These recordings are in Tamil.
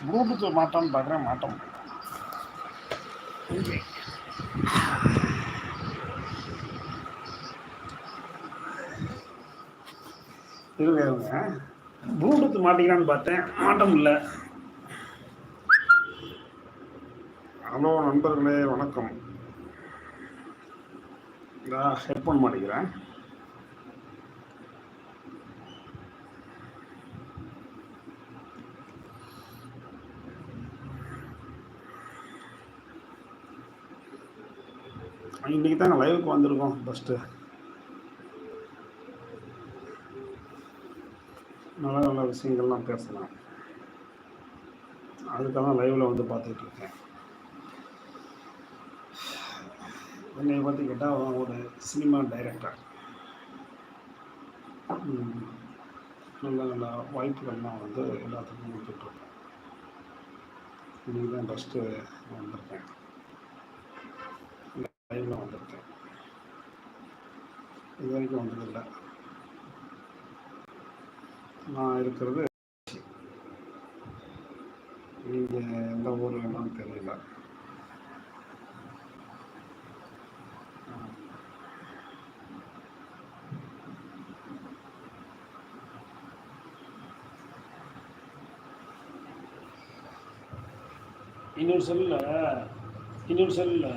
ப்ளூடூத்தில் மாட்டான்னு பார்க்குறேன் மாட்ட முடியும் இருங்க இருங்க. ப்ளூடூத் மாட்டிக்கலான்னு பார்த்தேன் மாட்ட முடியல ஹலோ நண்பர்களே வணக்கம். நான் ஹெட்ஃபோன் மாட்டேங்கிறேன் இன்றைக்கி தாங்க லைவுக்கு வந்திருக்கோம் ஃபஸ்ட்டு நல்ல நல்ல விஷயங்கள்லாம் பேசலாம். அதுக்காக தான் லைவில் வந்து பார்த்துட்ருக்கேன் என்னை பார்த்து கேட்டால் ஒரு சினிமா டைரக்டர். நல்ல நல்ல வாய்ப்புகள்லாம் வந்து எல்லாத்துக்கும் கொடுத்துட்ருக்கேன் இன்றைக்கி தான் ஃபஸ்ட்டு வந்திருக்கேன். லைவில் வந்திருக்கேன். இது வரைக்கும் வந்ததில்லை. நான் இருக்கிறது. நீங்கள் எந்த ஊர் வேணும்னு தெரியல. இன்னொரு செல்லில் இன்னொரு செல்லில்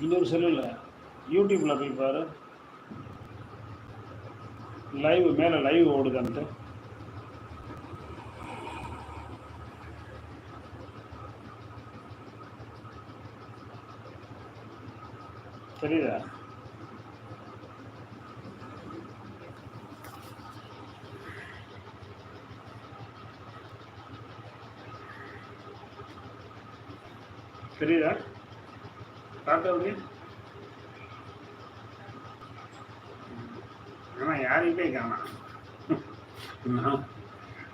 இன்னொரு செல்லில். யூடியூப்பில் போய் பாரு. லைவ் மேலே லைவ் ஓடுதான்ட்டு தெரியுதா தெரியுதா காட்ட ஆனால் யாரையுமே காணாம்.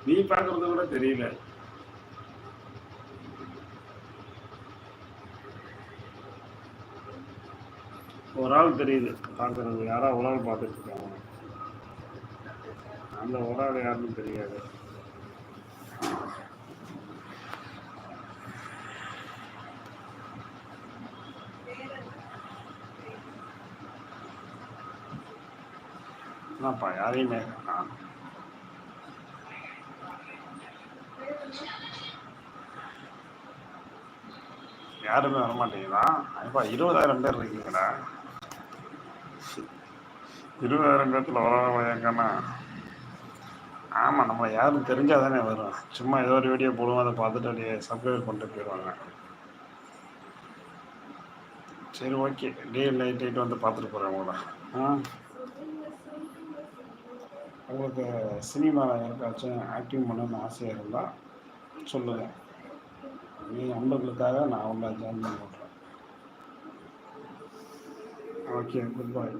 நீ பார்க்கறது கூட தெரியல. ஒரு ஆள் தெரியுது. பார்க்கறது யாரோ ஒரு ஆள் பார்த்துட்ருக்காங்க. அந்த ஒரு ஆள் யாருன்னு தெரியாது. என்னப்பா யாரையுமே யாருமே வரமாட்டேங்கிறா அப்பா இருபதாயிரம் பேர் இருக்கீங்களா இருபதாயிரம் பேர்த்தில் எங்கன்னா ஆமாம் நம்மளை யாரும் தெரிஞ்சால் தானே வரும். சும்மா ஏதோ ஒரு வீடியோ போடுவோம் அதை பார்த்துட்டு அப்படியே சப்ஸ்கிரைப் பண்ணிட்டு போயிடுவாங்க. சரி ஓகே டே நைட் நைட் வந்து பார்த்துட்டு போகிறேன் உங்களை. ஆ? உங்களுக்கு சினிமாவில் யாருக்காச்சும் ஆக்டிங் பண்ணணும்னு ஆசையாக இருந்தால் சொல்லுங்கள் நீ நண்பர்களுக்காக நான் உங்களை ஜாயின் பண்ணி ஓகே குட் பாய்